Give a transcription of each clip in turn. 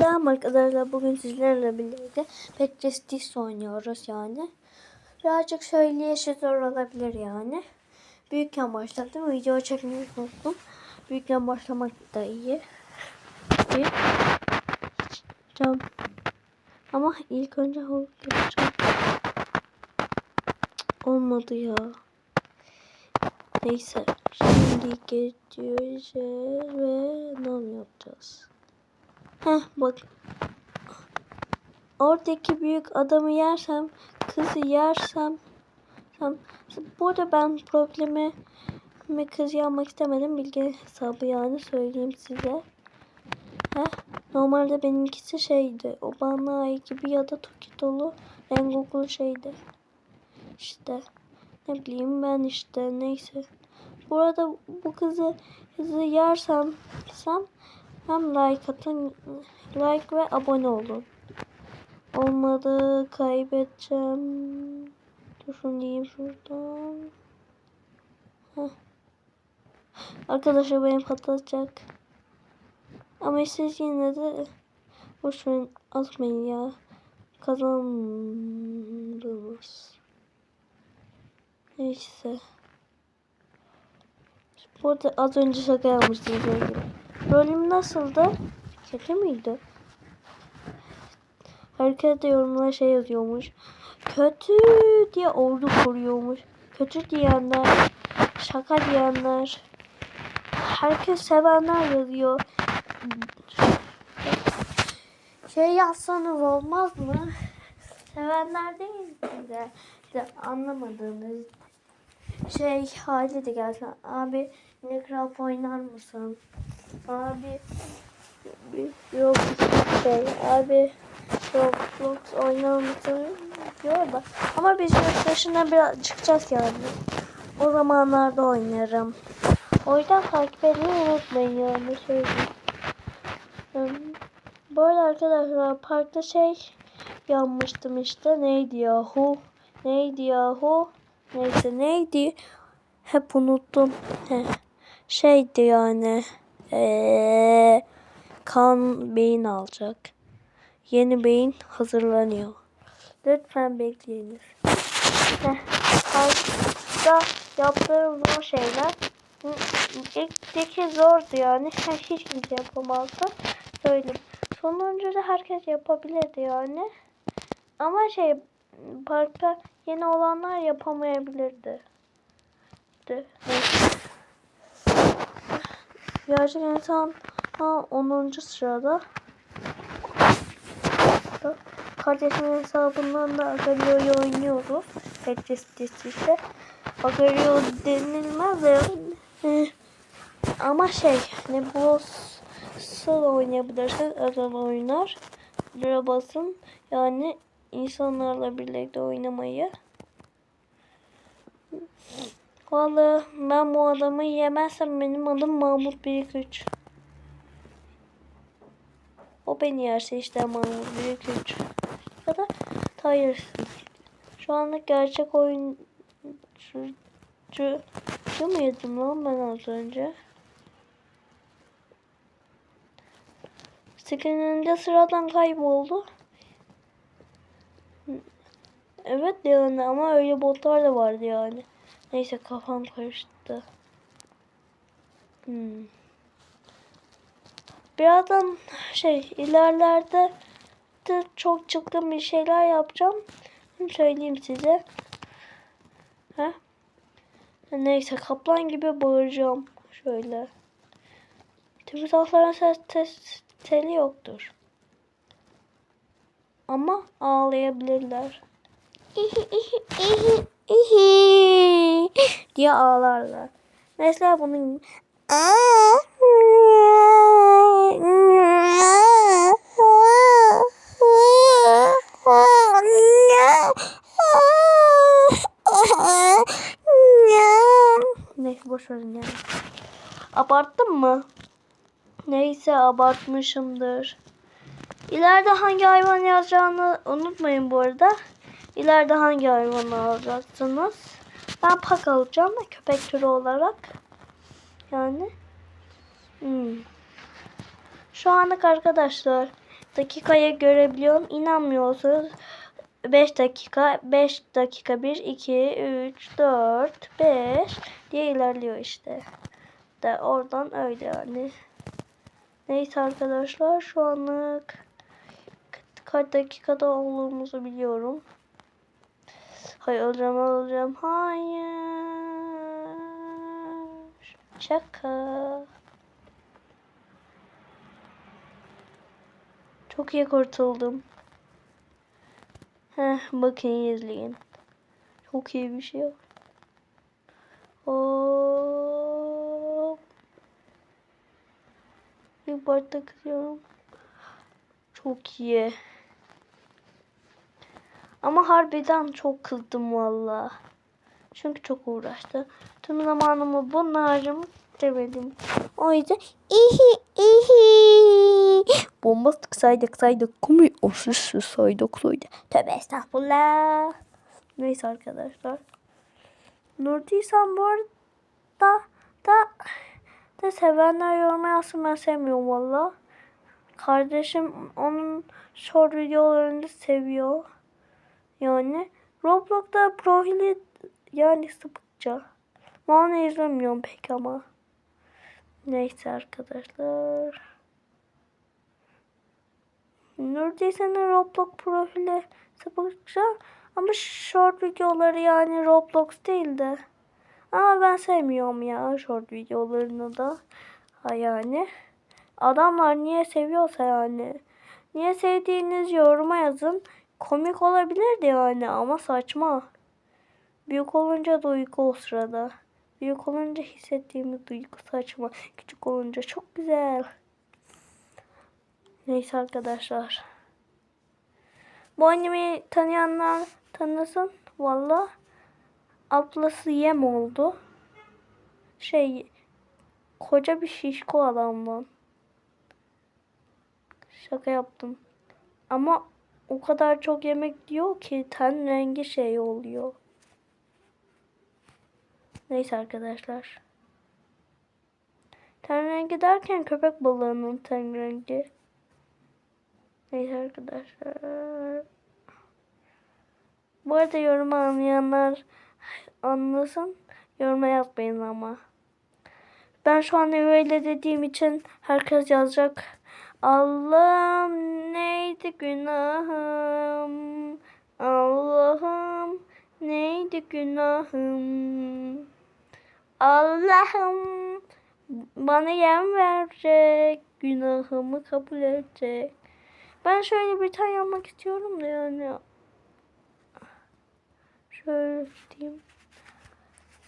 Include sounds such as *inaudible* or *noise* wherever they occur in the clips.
Selam arkadaşlar. Bugün sizlerle birlikte Pet Justice oynuyoruz yani. Birazcık söyleyişi zor olabilir yani. Büyükken başladım. Video çekmeyi unuttum. Büyükken başlamak da iyi. İyi. Cam. Ama ilk önce yapacağım. Olmadı ya. Neyse. Şimdi geçiyoruz ve ne yapacağız? Heh bak. Oradaki büyük adamı yersem, kızı yersem, tam, burada ben problemi mi kız yapmak istemedim bilgi hesabı yani söyleyeyim size. Heh, normalde benimkisi şeydi. O bana ait gibi ya da Toki dolu Rengoku şeydi. İşte ne bileyim ben işte neyse. Burada bu kızı kızı yersem sam hem like atın, like ve abone olun. Olmadı kaybedeceğim. Düşüneyim şuradan. Heh. Arkadaşlar beni patlatacak. Ama siz yine de boşverin atmayın ya. Kazandınız. Neyse. Bu arada az önce şaka yapmıştım. Böyle. Rolüm nasıldı? Kötü müydü? Herkes de yorumlara şey yazıyormuş. Kötü diye ordu koruyormuş. Kötü diyenler, şaka diyenler, herkes sevenler yazıyor. Şey yazsanız olmaz mı? Sevenler değil de, de anlamadığınız şey hali de gelsin. Abi Minecraft oynar mısın? Abi yok şey. Abi Roblox oynar mısın diyor da. Ama biz yurt dışına biraz çıkacağız yani o zamanlarda oynarım. O yüzden takip etmeyi unutmayın yani söyleyeyim. Hmm. bu arada arkadaşlar parkta şey yanmıştım işte. Neydi yahu? Neydi yahu? Neyse neydi? Hep unuttum. Heh. şeydi yani ee, kan beyin alacak. Yeni beyin hazırlanıyor. Lütfen bekleyiniz. Parkta yaptığım zor şeyler. İlkteki zordu yani. *laughs* Hiç kimse yapamazdı. Söyleyeyim. Sonuncuda herkes yapabilirdi yani. Ama şey parkta yeni olanlar yapamayabilirdi. Neyse. Gerçek insan ha, 10. sırada. Kardeşimin hesabından da Agario'yu oynuyoruz. Herkes işte. Agario denilmez de e, ama şey ne Brawl oynayabilirsiniz. Özel oynar. Lira. Yani insanlarla birlikte oynamayı. Vallahi ben bu adamı yemezsem benim adım Mahmut 123. O beni yerse işte Mahmut 123. Ya da Tyre'sın. Şu anlık gerçek oyuncu şu muydum lan ben az önce? Skininde sıradan kayboldu. Evet yani ama öyle botlar da vardı yani. Neyse kafam karıştı. Hmm. Birazdan şey ilerlerde de çok çılgın bir şeyler yapacağım. Söyleyeyim size. Heh. Neyse kaplan gibi bağıracağım. Şöyle. Timsahların ses tes, teli yoktur. Ama ağlayabilirler. *laughs* İhi diye ağlarlar. Mesela bunun Neyse boş verin yani. Abarttım mı? Neyse abartmışımdır. İleride hangi hayvan yazacağını unutmayın bu arada. İleride hangi hayvanı alacaksınız? Ben pak alacağım köpek türü olarak. Yani. Hmm. Şu anlık arkadaşlar dakikaya görebiliyorum. İnanmıyorsanız 5 dakika, 5 dakika 1, 2, 3, 4, 5 diye ilerliyor işte. De oradan öyle yani. Neyse arkadaşlar şu anlık kaç dakikada olduğumuzu biliyorum. Hayır öleceğim öleceğim. Hayır. Şaka. Çok iyi kurtuldum. Heh, bakın izleyin. Çok iyi bir şey. Hop. Bir bardak kırıyorum. Çok iyi. Ama harbiden çok kızdım valla. Çünkü çok uğraştı. Tüm zamanımı bununla harcamak istemedim. O yüzden ihi ihi. Bomba saydık saydık. Kumi osuz saydık saydık. Tövbe estağfurullah. Neyse arkadaşlar. Nurdisan bu arada da, da sevenler yoruma yazsın ben sevmiyorum valla. Kardeşim onun short videolarını seviyor. Yani Roblox'ta profili yani sıkıca. Onu izlemiyorum pek ama. Neyse arkadaşlar. Nurdisan'ın Roblox profili sıkıca ama short videoları yani Roblox değil de. Ama ben sevmiyorum ya short videolarını da. Ha yani. Adamlar niye seviyorsa yani. Niye sevdiğiniz yoruma yazın. Komik olabilirdi yani ama saçma. Büyük olunca duygu o sırada. Büyük olunca hissettiğimiz duygu saçma. Küçük olunca çok güzel. Neyse arkadaşlar. Bu animeyi tanıyanlar tanısın. Valla ablası yem oldu. Şey koca bir şişko adamdan. Şaka yaptım. Ama o kadar çok yemek diyor ki ten rengi şey oluyor. Neyse arkadaşlar. Ten rengi derken köpek balığının ten rengi. Neyse arkadaşlar. Bu arada yorum anlayanlar anlasın. Yoruma yazmayın ama. Ben şu an öyle dediğim için herkes yazacak. Allah'ım neydi günahım? Allah'ım neydi günahım? Allah'ım bana yem verecek, günahımı kabul edecek. Ben şöyle bir tane yapmak istiyorum da yani. Şöyle diyeyim.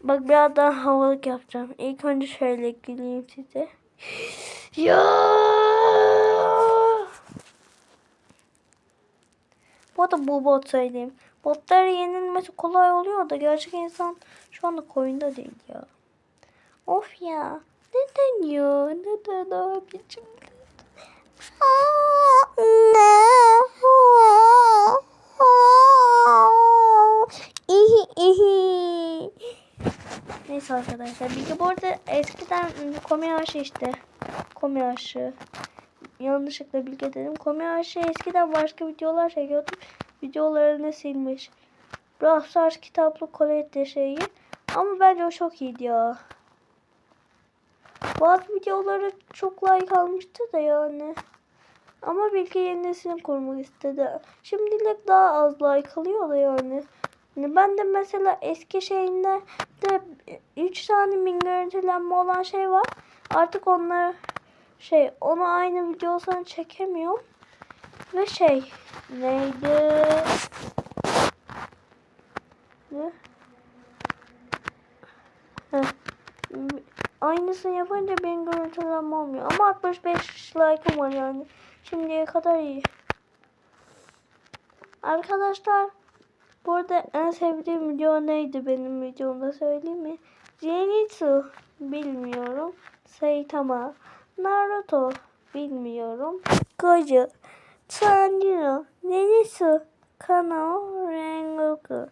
Bak biraz daha havalık yapacağım. İlk önce şöyle güleyim size. *gasps* Ya. Bu arada bu bot söyleyeyim. Botlara yenilmesi kolay oluyor da gerçek insan şu anda koyunda değil ya. Of ya. Neden ya? Neden abicim? Neyse arkadaşlar. De bu arada eskiden komi aşı işte. Komi aşı. Yanlışlıkla bilgi dedim. Komi aşı eskiden başka videolar çekiyordum. Videolarını silmiş. Brawl kitaplı kolekte şeyi. Ama bence o çok iyiydi ya. Bazı videoları çok like almıştı da yani. Ama Bilge yenisini kurmak istedi. Şimdilik daha az like alıyor da yani. Yani ben de mesela eski şeyinde de 3 tane bin görüntülenme olan şey var. Artık onları şey onu aynı videosunu çekemiyorum. Ve şey neydi? Ne? Heh. Aynısını yapınca benim görüntülenme olmuyor. Ama 65 like'ım var yani. Şimdiye kadar iyi. Arkadaşlar bu arada en sevdiğim video neydi benim videomda söyleyeyim mi? Zenitsu bilmiyorum. Saitama Naruto bilmiyorum. Gojo Tanjiro Zenitsu Kano Rengoku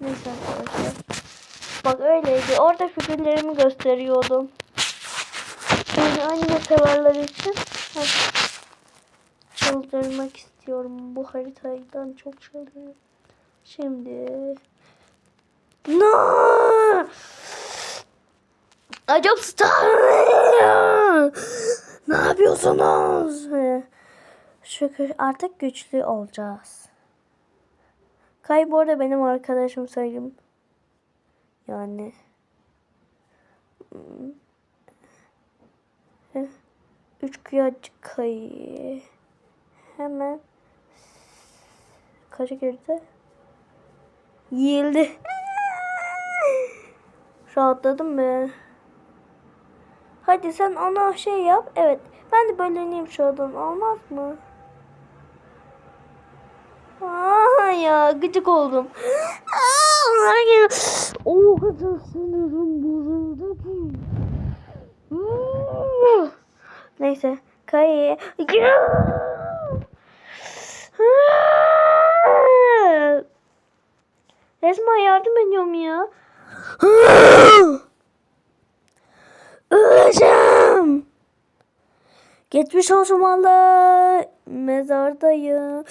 Neyse arkadaşlar. Bak öyleydi. Orada figürlerimi gösteriyordum. Yani anime severler için. Çıldırmak istiyorum. Bu haritadan çok çıldırıyorum. Şimdi. No! Acaba Star. Ne yapıyorsunuz? Şükür artık güçlü olacağız. Kay bu arada benim arkadaşım söyleyeyim. Yani. Üç kıyacık kayı. Hemen. Kaça girdi? Yiyildi. Rahatladım be. Hadi sen ona şey yap. Evet. Ben de bölüneyim şu odan. Olmaz mı? Aa ya gıcık oldum. Hayır. O kadar sinirim bozuldu ki. Neyse. Kayı. Resmen yardım ediyorum ya. Geçmiş olsun valla. Mezardayım.